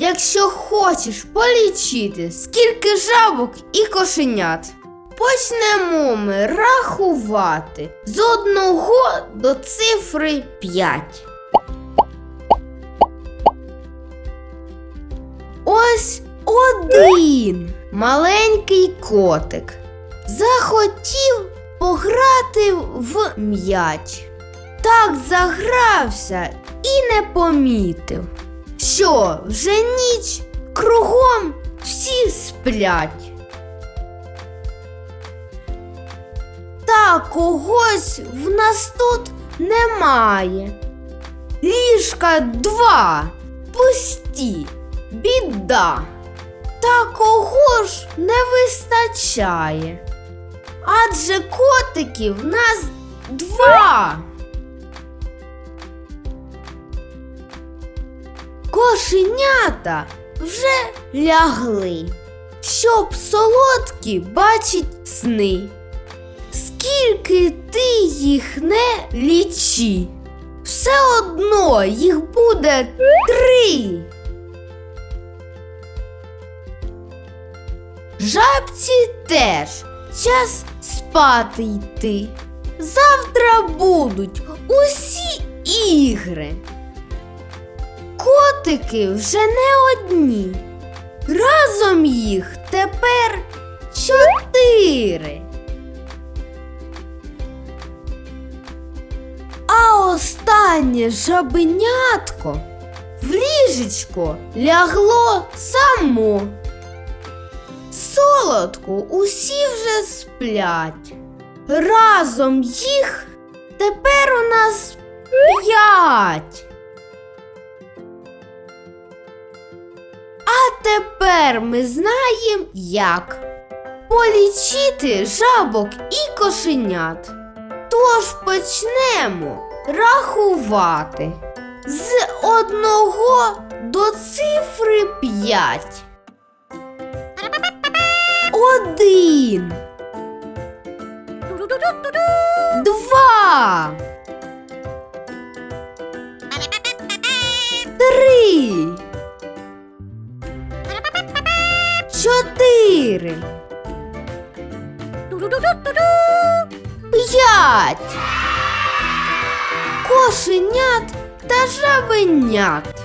якщо хочеш полічити, скільки жабок і кошенят. Почнемо ми рахувати з одного до цифри 5. Ось один маленький котик захотів пограти в м'яч. Так загрався і не помітив, що вже ніч кругом всі сплять. Та когось в нас тут немає. Ліжка два пусті, біда. Та кого ж не вистачає? Адже котиків нас два. Кошенята вже лягли, щоб солодкі бачить сни. Скільки ти їх не лічи, все одно їх буде три. Жабці теж час спати йти. Завтра будуть усі ігри. Котики вже не одні. Разом їх тепер чотири. А останнє жабенятко в ліжечко лягло само. Солодко усі вже сплять. Разом їх тепер у нас п'ять. Тепер ми знаємо, як полічити жабок і кошенят. Тож почнемо рахувати з одного до цифри п'ять. Один. Чотири. П'ять. Кошенят та жабенят.